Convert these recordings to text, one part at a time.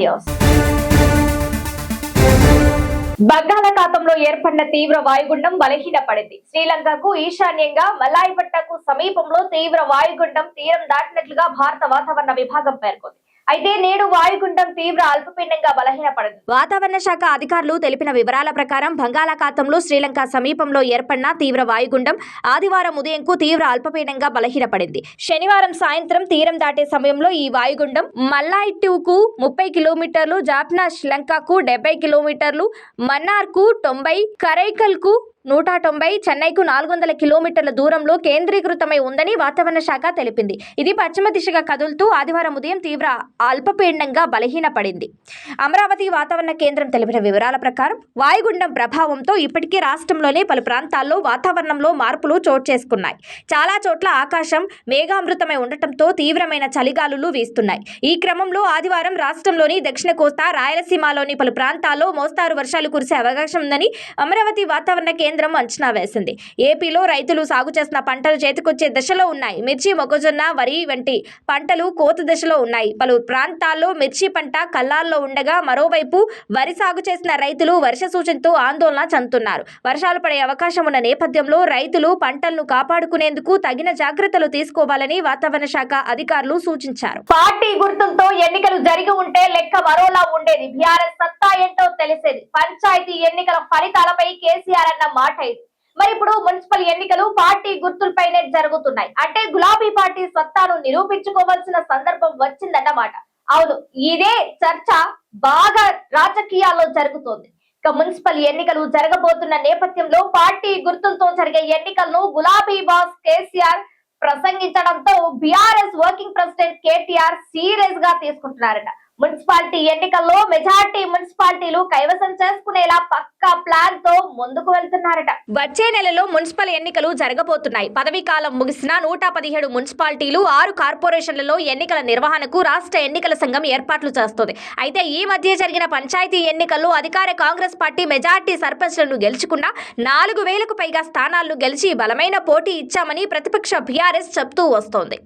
News. బంగాళాఖాతంలో ఏర్పడిన తీవ్ర వాయుగుండం బలహీనపడింది. శ్రీలంకకు ఈశాన్యంగా మలాయిపట్టకు సమీపంలో తీవ్ర వాయుగుండం తీరం దాటినట్లుగా భారత వాతావరణ విభాగం పేర్కొంది. అయితే నేడు వాయుగుండం తీవ్ర అల్పపీండంగా బలహీనపడదు. వాతావరణ శాఖ అధికారులు తెలిపిన వివరాల ప్రకారం బంగాళాఖాతంలో శ్రీలంక సమీపంలో ఏర్పడిన తీవ్ర వాయుగుండం ఆదివారం ఉదయంకు తీవ్ర అల్పపీడంగా బలహీనపడింది. శనివారం సాయంత్రం తీరం దాటే సమయంలో ఈ వాయుగుండం మల్లాయిట్టుకు ముప్పై కిలోమీటర్లు జాఫ్నా శ్రీలంకకు డెబ్బై కిలోమీటర్లు మన్నార్కు తొంభై కరైకల్కు నూట తొంభై చెన్నైకు నాలుగు వందల కిలోమీటర్ల దూరంలో కేంద్రీకృతమై ఉందని వాతావరణ శాఖ తెలిపింది. ఇది పశ్చిమ దిశగా కదులుతూ ఆదివారం ఉదయం తీవ్ర అల్పపీడనంగా బలహీనపడింది. అమరావతి వాతావరణ కేంద్రం తెలిపిన వివరాల ప్రకారం వాయుగుండం ప్రభావంతో ఇప్పటికే రాష్ట్రంలోని పలు ప్రాంతాల్లో వాతావరణంలో మార్పులు చోటు చేసుకున్నాయి. చాలా చోట్ల ఆకాశం మేఘామృతమై ఉండటంతో తీవ్రమైన చలిగాలులు వీస్తున్నాయి. ఈ క్రమంలో ఆదివారం రాష్ట్రంలోని దక్షిణ కోస్తా రాయలసీమలోని పలు ప్రాంతాల్లో మోస్తారు వర్షాలు కురిసే అవకాశం ఉందని అమరావతి వాతావరణ కేంద్రం అంచనా వేసింది. ఏపీలో రైతులు సాగు చేసిన పంటలు చేతికొచ్చే దశలో ఉన్నాయి. మిర్చి మొక్కజొన్న వరి వంటి పంటలు కోత దశలో ఉన్నాయి. పలు ప్రాంతాల్లో మిర్చి పంట కల్లాల్లో ఉండగా మరోవైపు వరి సాగు చేసిన రైతులు వర్ష సూచనతో ఆందోళన చెందుతున్నారు. వర్షాలు పడే అవకాశం ఉన్న నేపథ్యంలో రైతులు పంటలను కాపాడుకునేందుకు తగిన జాగ్రత్తలు తీసుకోవాలని వాతావరణ శాఖ అధికారులు సూచించారు. పార్టీ గుర్తులతో ఎన్నికలు జరిగి ఉంటే లెక్క మరోలా ఉండేది. బీఆర్ఎస్ సత్తా ఏంటో తెలిసేది. పంచాయతీ ఎన్నికల ఫలితాలపై కేసీఆర్ అన్న మాట ఇది. మరి ఇప్పుడు మున్సిపల్ ఎన్నికలు పార్టీ గుర్తులపైనే జరుగుతున్నాయి. అంటే గులాబీ పార్టీ సత్తాను నిరూపించుకోవాల్సిన సందర్భం వచ్చిందన్నమాట. అవును ఇదే చర్చ బాగా రాజకీయాల్లో జరుగుతోంది. ఇక మున్సిపల్ ఎన్నికలు జరగబోతున్న నేపథ్యంలో పార్టీ గుర్తులతో జరిగే ఎన్నికలను గులాబీ బాస్ కేసీఆర్ ప్రసంగించడంతో బీఆర్ఎస్ వర్కింగ్ ప్రెసిడెంట్ కేటీఆర్ సీరియస్గా తీసుకుంటున్నారట. మున్సిపాలిటీ ఎన్నికల్లో మెజార్టీ మున్సిపాలిటీలు కైవసం చేసుకునేలా పక్కా ప్లాన్తో ముందుకు వెళ్తున్నారట. వచ్చే నెలలో మున్సిపల్ ఎన్నికలు జరగబోతున్నాయి. పదవీ కాలం ముగిసిన నూట పదిహేడు మున్సిపాలిటీలు ఆరు కార్పొరేషన్లలో ఎన్నికల నిర్వహణకు రాష్ట్ర ఎన్నికల సంఘం ఏర్పాట్లు చేస్తోంది. అయితే ఈ మధ్య జరిగిన పంచాయతీ ఎన్నికల్లో అధికార కాంగ్రెస్ పార్టీ మెజార్టీ సర్పంచ్లను గెలుచుకున్న నాలుగు వేలకు పైగా స్థానాలను గెలిచి బలమైన పోటీ ఇచ్చామని ప్రతిపక్ష బీఆర్ఎస్ చెప్తూ వస్తోంది.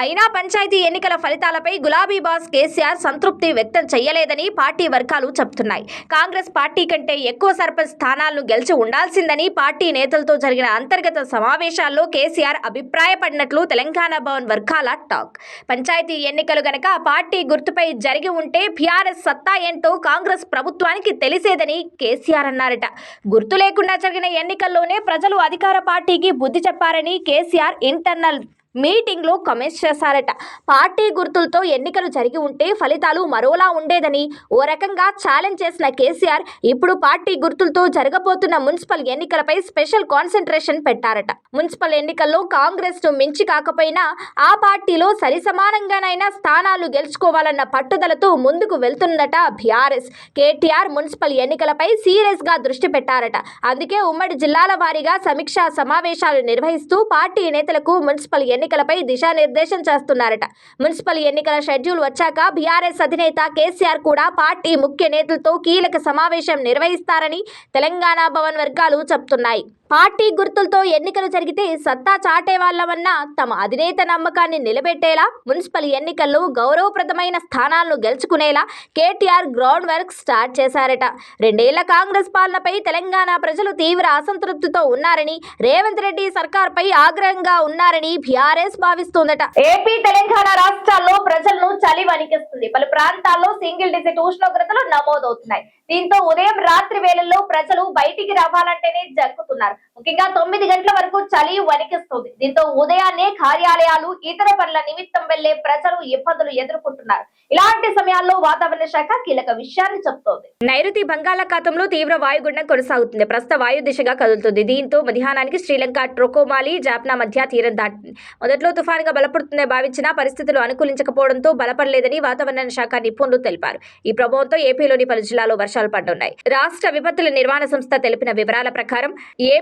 అయినా పంచాయతీ ఎన్నికల ఫలితాలపై గులాబీ బాస్ కేసీఆర్ సంతృప్తి వ్యక్తం చేయలేదని పార్టీ వర్గాలు చెబుతున్నాయి. కాంగ్రెస్ పార్టీ కంటే ఎక్కువ సర్పంచ్ స్థానాలను గెలిచి ఉండాల్సిందని పార్టీ నేతలతో జరిగిన అంతర్గత సమావేశాల్లో కేసీఆర్ అభిప్రాయపడినట్లు తెలంగాణ భవన్ వర్గాల టాక్. పంచాయతీ ఎన్నికలు గనక పార్టీ గుర్తుపై జరిగి ఉంటే బీఆర్ఎస్ సత్తా ఏంటో కాంగ్రెస్ ప్రభుత్వానికి తెలిసేదని కేసీఆర్ అన్నారట. గుర్తు లేకుండా జరిగిన ఎన్నికల్లోనే ప్రజలు అధికార పార్టీకి బుద్ధి చెప్పారని కేసీఆర్ ఇంటర్నల్ మీటింగ్లో కమెంట్స్ చేశారట. పార్టీ గుర్తులతో ఎన్నికలు జరిగి ఉంటే ఫలితాలు మరోలా ఉండేదని ఓ రకంగా ఛాలెంజ్ చేసిన కేసీఆర్ ఇప్పుడు పార్టీ గుర్తులతో జరగబోతున్న మున్సిపల్ ఎన్నికలపై స్పెషల్ కాన్సన్ట్రేషన్ పెట్టారట. మున్సిపల్ ఎన్నికల్లో కాంగ్రెస్ను మించి కాకపోయినా ఆ పార్టీలో సరిసమానంగానైనా స్థానాలు గెలుచుకోవాలన్న పట్టుదలతో ముందుకు వెళ్తుందట బీఆర్ఎస్. కేటీఆర్ మున్సిపల్ ఎన్నికలపై సీరియస్గా దృష్టి పెట్టారట. అందుకే ఉమ్మడి జిల్లాల వారీగా సమీక్షా సమావేశాలు నిర్వహిస్తూ పార్టీ నేతలకు మున్సిపల్ ఎన్నికలపై దిశానిర్దేశం చేస్తున్నారట. మున్సిపల్ ఎన్నికల షెడ్యూల్ వచ్చాక బీఆర్ఎస్ అధినేత కేసీఆర్ కూడా పార్టీ ముఖ్య నేతలతో కీలక సమావేశం నిర్వహిస్తారని తెలంగాణ భవన్ వర్గాలు చెప్తున్నాయి. పార్టీ గుర్తులతో ఎన్నికలు జరిగితే సత్తా చాటే వాళ్ళమన్న తమ అధినేత నమ్మకాన్ని నిలబెట్టేలా మున్సిపల్ ఎన్నికల్లో గౌరవప్రదమైన స్థానాలను గెలుచుకునేలా కేటీఆర్ గ్రౌండ్ వర్క్ స్టార్ట్ చేశారట. రెండేళ్ళ కాంగ్రెస్ పాలనపై తెలంగాణ ప్రజలు తీవ్ర అసంతృప్తితో ఉన్నారని రేవంత్ రెడ్డి సర్కార్పై ఆగ్రహంగా ఉన్నారని బీఆర్ఎస్ భావిస్తోందట. ఏపీ తెలంగాణ రాష్ట్రాల్లో ప్రజలను చలి వణికిస్తుంది. పలు ప్రాంతాల్లో సింగిల్ డిజిట్ ఉష్ణోగ్రతలు నమోదవుతున్నాయి. దీంతో ఉదయం రాత్రి వేళల్లో ప్రజలు బయటికి రావాలంటేనే జరుపుతున్నారు. ముఖ్యంగా తొమ్మిది గంటల వరకు చలి వణికిస్తుంది. దీంతో ఉదయాన్నే కార్యాలయాలు ఇతర పనుల నిమిత్తం వెళ్ళే ప్రజలు ఇబ్బందులు ఎదుర్కొంటున్నారు. ఇలాంటి సమయాల్లో వాతావరణ శాఖ కీలక విషయాన్ని చెప్తోంది. నైరుతి బంగాళాఖాతంలో తీవ్ర వాయుగుండం కొనసాగుతుంది. ప్రస్తుత వాయు దిశగా కదులుతుంది. దీంతో మధ్యాహ్నానికి శ్రీలంక ట్రోకోమాలి జాప్నా మధ్య తీరం దాటింది మొదట్లో తుఫానుగా బలపడుతుందని భావించిన పరిస్థితులు అనుకూలించకపోవడంతో బలపడలేదని వాతావరణ శాఖ నిపుణులు తెలిపారు. ఈ ప్రభావంతో ఏపీలోని పలు జిల్లాల్లో వర్షాలు పడ్డున్నాయి రాష్ట్ర విపత్తుల నిర్వహణ సంస్థ తెలిపిన వివరాల ప్రకారం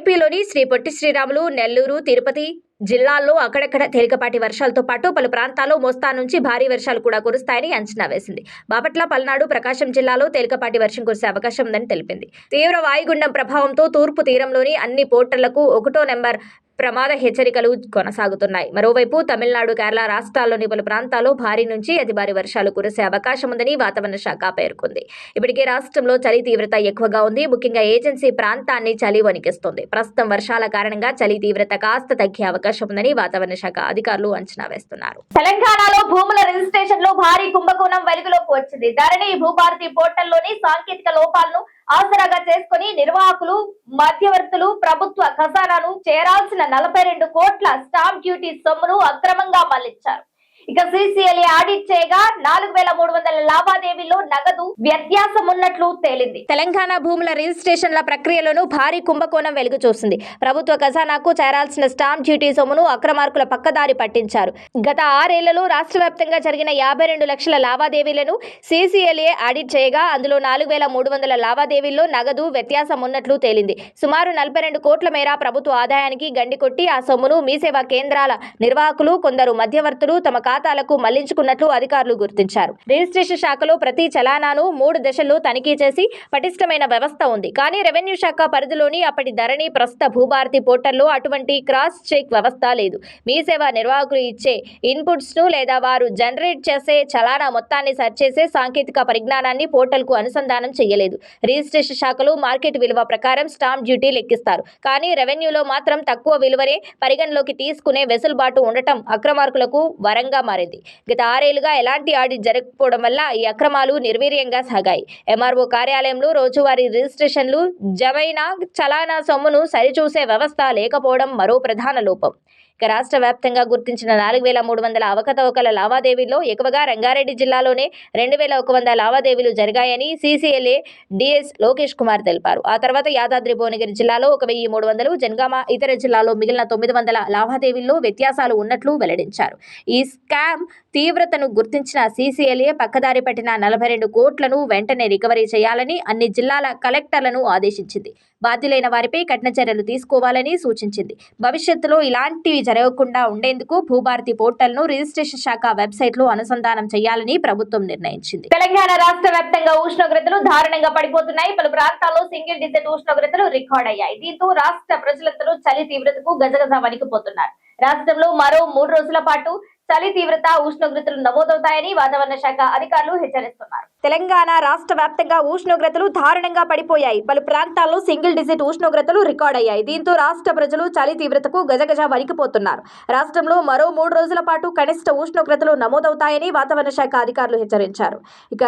ఏపీలోని శ్రీ పొట్టి శ్రీరాములు నెల్లూరు తిరుపతి జిల్లాల్లో అక్కడక్కడ తేలికపాటి వర్షాలతో పాటు పలు ప్రాంతాల్లో మోస్తా నుంచి భారీ వర్షాలు కూడా కురుస్తాయని అంచనా వేసింది. బాపట్ల పల్నాడు ప్రకాశం జిల్లాలో తేలికపాటి వర్షం కురిసే అవకాశం ఉందని తెలిపింది. తీవ్ర వాయుగుండం ప్రభావంతో తూర్పు తీరంలోని అన్ని పోర్టర్లకు ఒకటో నెంబర్ ప్రమాద హెచ్చరికలు కొనసాగుతున్నాయి. మరోవైపు తమిళనాడు కేరళ రాష్ట్రాల్లోని పలు ప్రాంతాల్లో భారీ నుంచి అతి భారీ వర్షాలు కురిసే అవకాశం ఉందని వాతావరణ శాఖ పేర్కొంది. ఇప్పటికే రాష్ట్రంలో చలి తీవ్రత ఎక్కువగా ఉంది. ముఖ్యంగా ఏజెన్సీ ప్రాంతాన్ని చలి వణికిస్తుంది. ప్రస్తుతం వర్షాల కారణంగా చలి తీవ్రత కాస్త తగ్గే అవకాశం ఉందని వాతావరణ శాఖ అధికారులు అంచనా వేస్తున్నారు. తెలంగాణలో భూముల రిజిస్ట్రేషన్లో భారీ కుంభకోణం వెలుగులోకి వచ్చింది. ధరణి భూభారతి పోర్టల్లోని సాంకేతిక లోపాలను ఆసరాగా చేసుకుని నిర్వాహకులు మధ్యవర్తులు ప్రభుత్వ ఖజానాను చేరాల్సిన నలభై రెండు కోట్ల స్టాంప్ డ్యూటీ సొమ్మును అక్రమంగా మళ్ళించారు. ఇక సిసిఎల్ఏ ఆడిట్ చేయగా నాలుగు వేల మూడు వందల లావాదేవీల్లో నగదు వ్యత్యాసం ఉన్నట్లు తేలింది. తెలంగాణ భూముల రిజిస్ట్రేషన్ల ప్రక్రియలోనూ భారీ కుంభకోణం వెలుగు చూసింది. ప్రభుత్వ ఖజానాకు చేరాల్సిన స్టాంప్ డ్యూటీ సొమ్మును అక్రమార్కుల పక్కదారి పట్టించారు. గత ఆరేళ్ళలో రాష్ట్ర వ్యాప్తంగా జరిగిన యాభై రెండు లక్షల లావాదేవీలను సిసిఎల్ఏ ఆడిట్ చేయగా అందులో నాలుగు వేల మూడు వందల లావాదేవీల్లో నగదు వ్యత్యాసం ఉన్నట్లు తేలింది. సుమారు నలభై రెండు కోట్ల మేర ప్రభుత్వ ఆదాయానికి గండి కొట్టి ఆ సొమ్మును మీసేవా కేంద్రాల నిర్వాహకులు కొందరు మధ్యవర్తులు తమ ఖాతా ఖాతాలకు మళ్ళించుకున్నట్లు అధికారులు గుర్తించారు. రిజిస్ట్రేషన్ శాఖలో ప్రతి చలానాను మూడు దశల్లో తనిఖీ చేసి పటిష్టమైన వ్యవస్థ ఉంది. కానీ రెవెన్యూ శాఖ పరిధిలోని అప్పటి ధరణి ప్రస్తుత భూభారతి పోర్టల్లో అటువంటి క్రాస్ చెక్ వ్యవస్థ లేదు. మీ సేవ నిర్వాహకులు ఇచ్చే ఇన్పుట్స్ను లేదా వారు జనరేట్ చేసే చలానా మొత్తాన్ని సరిచేసే సాంకేతిక పరిజ్ఞానాన్ని పోర్టల్కు అనుసంధానం చేయలేదు. రిజిస్ట్రేషన్ శాఖలు మార్కెట్ విలువ ప్రకారం స్టాంప్ డ్యూటీ లెక్కిస్తారు. కానీ రెవెన్యూలో మాత్రం తక్కువ విలువనే పరిగణలోకి తీసుకునే వెసులుబాటు ఉండటం అక్రమార్కులకు వరంగా మారింది. గత ఆరేళ్ళుగా ఎలాంటి ఆడిట్ జరగకపోవడం వల్ల ఈ అక్రమాలు నిర్వీర్యంగా సాగాయి. ఎంఆర్ఓ కార్యాలయంలో రోజువారీ రిజిస్ట్రేషన్లు జమైన చలానా సొమ్మును సరిచూసే వ్యవస్థ లేకపోవడం మరో ప్రధాన లోపం. ఇక రాష్ట్ర వ్యాప్తంగా గుర్తించిన నాలుగు వేల మూడు వందల అవకతవకల లావాదేవీల్లో ఎక్కువగా రంగారెడ్డి జిల్లాలోనే రెండు వేల ఒక వంద లావాదేవీలు జరిగాయని సీసీఎల్ఏ డిఎస్ లోకేష్ కుమార్ తెలిపారు. ఆ తర్వాత యాదాద్రి భువనగిరి జిల్లాలో ఒక వెయ్యి మూడు వందలు జనగామ ఇతర జిల్లాలో మిగిలిన తొమ్మిది వందల లావాదేవీల్లో వ్యత్యాసాలు ఉన్నట్లు వెల్లడించారు. ఈ స్కామ్ తీవ్రతను గుర్తించిన సీసీఎల్ఏ పక్కదారి పట్టిన నలభై రెండు కోట్లను వెంటనే రికవరీ చేయాలని అన్ని జిల్లాల కలెక్టర్లను ఆదేశించింది. బాధ్యులైన వారిపై కఠిన చర్యలు తీసుకోవాలని సూచించింది. భవిష్యత్తులో ఇలాంటివి జరగకుండా ఉండేందుకు భూభారతి పోర్టల్ను రిజిస్ట్రేషన్ శాఖ వెబ్సైట్లో అనుసంధానం చేయాలని ప్రభుత్వం నిర్ణయించింది. తెలంగాణ రాష్ట్ర వ్యాప్తంగా ఉష్ణోగ్రతలు దారుణంగా పడిపోతున్నాయి. పలు ప్రాంతాల్లో సింగిల్ డిజిట్ ఉష్ణోగ్రతలు రికార్డ్ అయ్యాయి. దీంతో రాష్ట్ర ప్రజలందరూ చలి తీవ్రతకు గజగజ వణికిపోతున్నారు. రాష్ట్రంలో మరో మూడు రోజుల పాటు చలి తీవ్రత ఉష్ణోగ్రతలు నమోదవుతాయని వాతావరణ శాఖ అధికారులు హెచ్చరిస్తున్నారు. తెలంగాణ రాష్ట్ర వ్యాప్తంగా ఉష్ణోగ్రతలు దారుణంగా పడిపోయాయి. పలు ప్రాంతాల్లో సింగిల్ డిజిట్ ఉష్ణోగ్రతలు రికార్డ్ అయ్యాయి దీంతో రాష్ట్ర ప్రజలు చలి తీవ్రతకు గజగజ వణికిపోతున్నారు. రాష్ట్రంలో మరో మూడు రోజుల పాటు కనిష్ట ఉష్ణోగ్రతలు నమోదవుతాయని వాతావరణ శాఖ అధికారులు హెచ్చరించారు. ఇక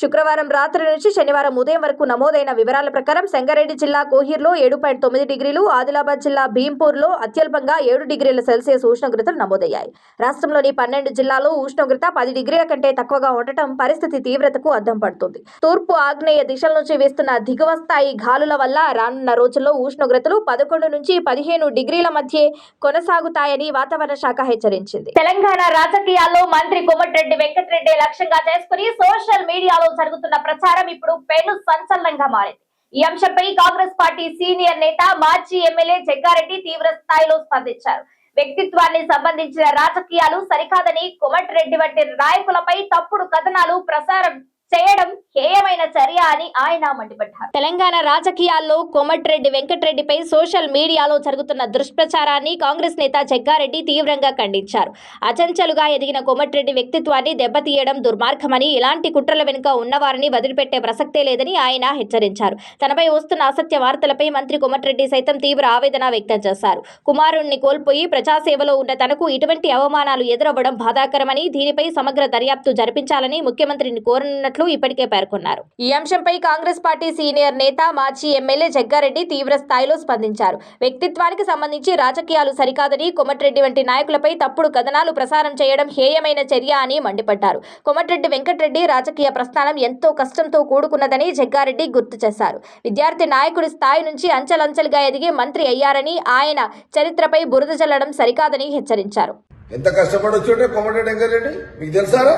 శుక్రవారం రాత్రి నుంచి శనివారం ఉదయం వరకు నమోదైన వివరాల ప్రకారం సంగారెడ్డి జిల్లా కోహిర్లో ఏడు పాయింట్ తొమ్మిది డిగ్రీలు ఆదిలాబాద్ జిల్లా భీంపూర్లో అత్యల్పంగా ఏడు డిగ్రీల సెల్సియస్ ఉష్ణోగ్రతలు నమోదయ్యాయి. రాష్ట్రంలో రాష్ట్రంలోని పన్నెండు జిల్లాల్లో ఉష్ణోగ్రత పది డిగ్రీల కంటే తక్కువగా ఉండటం పరిస్థితి తీవ్రతకు అద్దం పడుతుంది. తూర్పు ఆగ్నేయ దిశల నుంచి వీస్తున్న దిగువ స్థాయి గాలుల వల్ల రానున్న రోజుల్లో ఉష్ణోగ్రతలు పదకొండు నుంచి పదిహేను డిగ్రీల మధ్య కొనసాగుతాయని వాతావరణ శాఖ హెచ్చరించింది. తెలంగాణ రాజకీయాల్లో మంత్రి కోమటిరెడ్డి వెంకటరెడ్డి లక్ష్యంగా చేసుకుని సోషల్ మీడియాలో జరుగుతున్న ప్రచారం ఇప్పుడు పెను సంచలనంగా మారింది. ఈ అంశంపై కాంగ్రెస్ పార్టీ సీనియర్ నేత మాజీ ఎమ్మెల్యే జగ్గారెడ్డి తీవ్ర స్థాయిలో స్పందించారు. వ్యక్తిత్వాన్ని సంబంధించిన రాజకీయాలు సరికాదని కోమటిరెడ్డి వంటి నాయకులపై తప్పుడు కథనాలు ప్రసారం చేయడం హేయమైన చర్య అని ఆయన మండిపడ్డారు. తెలంగాణ రాజకీయాల్లో కోమటిరెడ్డి వెంకటరెడ్డిపై సోషల్ మీడియాలో జరుగుతున్న దుష్ప్రచారాన్ని కాంగ్రెస్ నేత జగ్గారెడ్డి తీవ్రంగా ఖండించారు. అచంచలుగా ఎదిగిన కోమటిరెడ్డి వ్యక్తిత్వాన్ని దెబ్బతీయడం దుర్మార్గమని ఇలాంటి కుట్రల వెనుక ఉన్నవారిని వదిలిపెట్టే ప్రసక్తే లేదని ఆయన హెచ్చరించారు. తనపై వస్తున్న అసత్య వార్తలపై మంత్రి కోమటిరెడ్డి సైతం తీవ్ర ఆవేదన వ్యక్తం చేశారు. కుమారుణ్ణి కోల్పోయి ప్రజాసేవలో ఉన్న తనకు ఇటువంటి అవమానాలు ఎదురవ్వడం బాధాకరమని దీనిపై సమగ్ర దర్యాప్తు జరిపించాలని ముఖ్యమంత్రిని కోరనున్నట్లు ఇప్పటికే పేర్కొన్నారు. ఈ అంశంపై కాంగ్రెస్ పార్టీ సీనియర్ నేత మాజీ ఎమ్మెల్యే జగ్గారెడ్డి తీవ్ర స్థాయిలో స్పందించారు. వ్యక్తిత్వానికి సంబంధించి రాజకీయాలు సరికాదని కొమటిరెడ్డి వంటి నాయకులపై తప్పుడు కథనాలు ప్రసారం చేయడం హేయమైన చర్య అని మండిపడ్డారు. కొమటిరెడ్డి వెంకటరెడ్డి రాజకీయ ప్రస్థానం ఎంతో కష్టంతో కూడుకున్నదని జగ్గారెడ్డి గుర్తు చేశారు. విద్యార్థి నాయకుడి స్థాయి నుంచి అంచెలంచెలుగా ఎదిగి మంత్రి అయ్యారని ఆయన చరిత్రపై బురద జల్లడం సరికాదని హెచ్చరించారు. ఎంత కష్టపడి వచ్చాడే కోమటిరెడ్డి వెంకటరెడ్డి? మీకు తెలుసారా?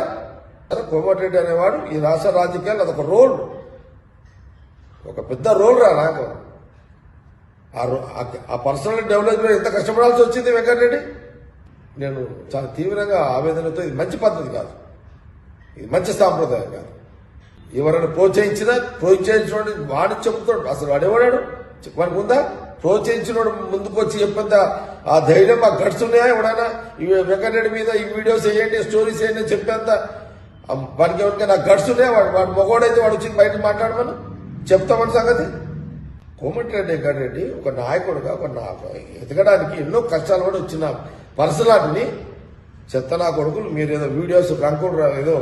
కోమటిరెడ్డి అనేవాడు ఈ రాష్ట్ర రాజకీయాలు అదొక రోల్. ఒక పెద్ద రోల్ రా నాకు. ఆ రో- ఆ- పర్సనల్ డెవలప్మెంట్ ఎంత కష్టపడాల్సి వచ్చింది వెంకటరెడ్డి? నేను చాలా తీవ్రంగా ఆవేదనతో ఇది మంచి పద్ధతి కాదు. ఇది మంచి సాంప్రదాయం కాదు. ఎవరైనా ప్రోత్సహించినా ప్రోత్సహించిన వాడిని చెబుతాడు అసలు వాడేవాడాడు చెప్పడానికి ఉందా? ప్రోత్సహించినోడు ముందుకు వచ్చి చెప్పేంత ఆ ధైర్యం ఆ గట్స్ ఉన్నాయా ఎవడైనా? ఇవి వెంకటరెడ్డి మీద ఈ వీడియోస్ వేయండి స్టోరీస్ వేయండి చెప్పేంత వాడికి ఎవరికైనా గట్స్ ఉన్నాయా? వాడు వాడు మొగోడైతే వాడు వచ్చి బయట మాట్లాడమని చెప్తామని సంగతి? కోమటిరెడ్డి వెంకటరెడ్డి ఒక నాయకుడుగా ఒక నా ఎదగడానికి ఎన్నో కష్టాలు కూడా వచ్చిన పర్సనాలిటీని చెత్త నా కొడుకులు మీరు ఏదో వీడియోస్ రంకుడు ఏదో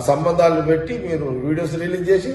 సంబంధాలు పెట్టి మీరు వీడియోస్ రిలీజ్ చేసి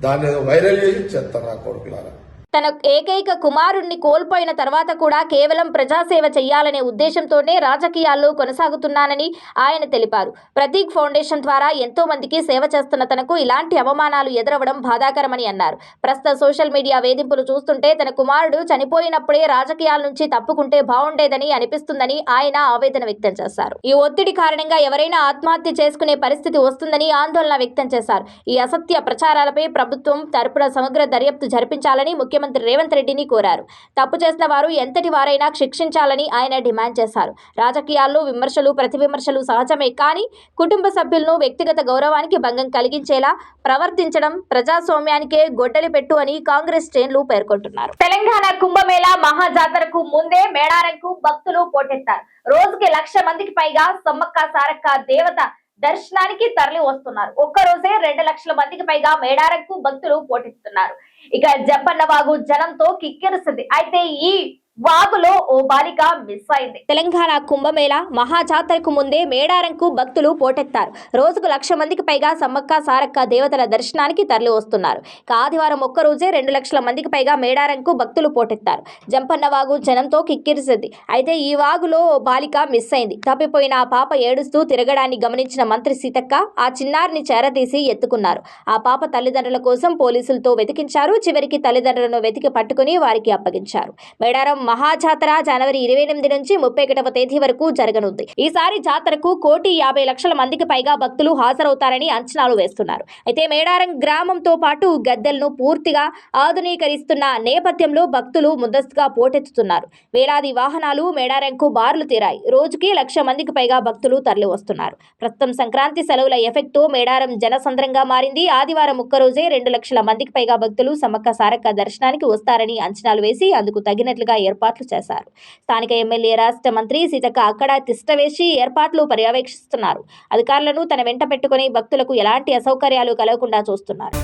దాన్ని ఏదో వైరల్ చేసి చెత్త నా కొడుకులారా. తన ఏకైక కుమారుణ్ణి కోల్పోయిన తర్వాత కూడా కేవలం ప్రజాసేవ చేయాలనే ఉద్దేశంతోనే రాజకీయాల్లో కొనసాగుతున్నానని ఆయన తెలిపారు. ప్రతీక్ ఫౌండేషన్ ద్వారా ఎంతో మందికి సేవ చేస్తున్న తనకు ఇలాంటి అవమానాలు ఎదురవడం బాధాకరమని అన్నారు. ప్రస్తుత సోషల్ మీడియా వేధింపులు చూస్తుంటే తన కుమారుడు చనిపోయినప్పుడే రాజకీయాల నుంచి తప్పుకుంటే బాగుండేదని అనిపిస్తుందని ఆయన ఆవేదన వ్యక్తం చేశారు. ఈ ఒత్తిడి కారణంగా ఎవరైనా ఆత్మహత్య చేసుకునే పరిస్థితి వస్తుందని ఆందోళన వ్యక్తం చేశారు. ఈ అసత్య ప్రచారాలపై ప్రభుత్వం తరపున సమగ్ర దర్యాప్తు జరిపించాలని ముఖ్యమంత్రి రేవంత్ రెడ్డిని కోరారు. తప్పు చేసిన వారు ఎంతటి వారైనా శిక్షించాలని ఆయన డిమాండ్ చేశారు. రాజకీయాల్లో విమర్శలు ప్రతి విమర్శలు సహజమే కానీ కుటుంబ సభ్యులను వ్యక్తిగత గౌరవానికి భంగం కలిగించేలా ప్రవర్తించడం ప్రజాస్వామ్యానికే గొడ్డలి పెట్టు అని కాంగ్రెస్ శ్రేణులు పేర్కొంటున్నారు. తెలంగాణ కుంభమేళా మహాజాతరకు ముందే మేడారంకు భక్తులు పోటెత్తారు. రోజుకి లక్ష మందికి పైగా సమ్మక్క సారక్క దేవత దర్శనానికి తరలి వస్తున్నారు ఒక్క రోజే రెండు లక్షల మందికి పైగా మేడారంకు భక్తులు పోటెత్తున్నారు. ఇక జంపన్న వాగు జనంతో కిక్కిరిసింది అయితే ఈ వాగులో ఓ బాలిక మిస్ అయింది. తెలంగాణ కుంభమేళ మహాజాతరకు ముందే మేడారంకు భక్తులు పోటెత్తారు. రోజుకు లక్ష మందికి పైగా సమ్మక్క సారక్క దేవతల దర్శనానికి తరలి వస్తున్నారు ఆదివారం ఒక్క రోజే రెండు లక్షల మందికి పైగా మేడారంకు భక్తులు పోటెత్తారు. జంపన్న వాగు జనంతో కిక్కిరిసింది. అయితే ఈ వాగులో ఓ బాలిక మిస్ అయింది. తప్పిపోయిన ఆ పాప ఏడుస్తూ తిరగడాన్ని గమనించిన మంత్రి సీతక్క ఆ చిన్నారిని చేరదీసి ఎత్తుకున్నారు. ఆ పాప తల్లిదండ్రుల కోసం పోలీసులతో వెతికించారు. చివరికి తల్లిదండ్రులను వెతికి పట్టుకుని వారికి అప్పగించారు. మేడారం మహాజాతర జనవరి ఇరవై ఎనిమిది నుంచి ముప్పై ఒకటవ తేదీ వరకు జరగనుంది. ఈసారి జాతరకు కోటి యాభై లక్షల మందికి పైగా భక్తులు హాజరవుతారని అంచనాలు వేస్తున్నారు. అయితే మేడారం గ్రామంతో పాటు గద్దెలను పూర్తిగా ఆధునీకరిస్తున్న నేపథ్యంలో భక్తులు ముందస్తుగా పోటెత్తుతున్నారు. వేలాది వాహనాలు మేడారంకు బారులు తీరాయి. రోజుకి లక్ష మందికి పైగా భక్తులు తరలి వస్తున్నారు ప్రస్తుతం సంక్రాంతి సెలవుల ఎఫెక్ట్తో మేడారం జనసంద్రంగా మారింది. ఆదివారం ఒక్కరోజే రెండు లక్షల మందికి పైగా భక్తులు సమ్మక్క సారక్క దర్శనానికి వస్తారని అంచనాలు వేసి అందుకు తగినట్లుగా ఏర్పాట్లు చేశారు. స్థానిక ఎమ్మెల్యే రాష్ట్ర మంత్రి సీతక్క అక్కడ తిష్టవేసి ఏర్పాట్లు పర్యవేక్షిస్తున్నారు. అధికారులను తన వెంట పెట్టుకుని భక్తులకు ఎలాంటి అసౌకర్యాలు కలగకుండా చూస్తున్నారు.